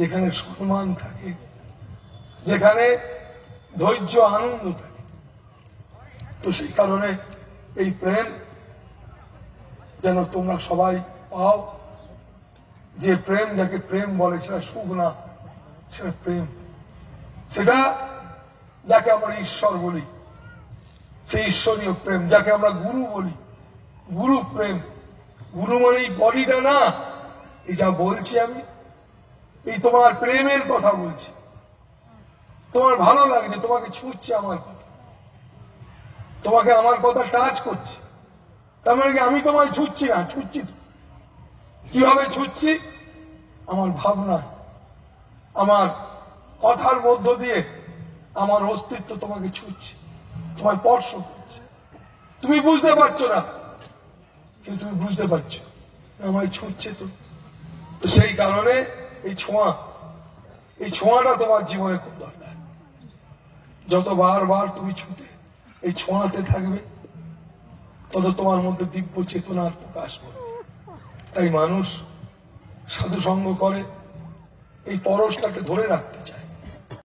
যেখানে সম্মান থাকে, যেখানে ধৈর্য, আনন্দ থাকে। তো সেই কারণে এই প্রেম যেন তোমরা সবাই পাও। যে প্রেম যাকে প্রেম বলে, সেটা সুখ না, সেটা প্রেম। সেটা যাকে আমরা ঈশ্বর বলি, সেই ঈশ্বরীয় প্রেম। যাকে আমরা গুরু বলি, গুরু প্রেম। গুরু মানে বডিটা না যা বলছি আমি এই তোমার প্রেমের কথা বলছি। তোমার ভালো লাগছে তোমাকে ছুঁচ্ছে আমার কথা। তোমাকে আমার কথা টাচ করছে। তার মানে কি আমি তোমায় ছুঁচ্ছি না, ছুঁচ্ছি তো। কীভাবে ছুঁচ্ছি? আমার ভাবনা। আমার কথার মধ্য দিয়ে আমার অস্তিত্ব তোমাকে ছুঁচ্ছে। তোমায় স্পর্শ করছে। তুমি বুঝতে পারছ না। কিন্তু তুমি বুঝতে পারছ। আমায় ছুঁচ্ছে তো। তো সেই কারণে এই ছোঁয়া এই ছোঁয়াটা তোমার জীবনে খুব দরকার। যত বারবার তুমি ছুটে এই ছোঁয়াতে থাকবে, তত তোমার মধ্যে দিব্য চেতনার প্রকাশ করবে তাই মানুষ সাধু সঙ্গ করে, এই পরশটাকে ধরে রাখতে চায়।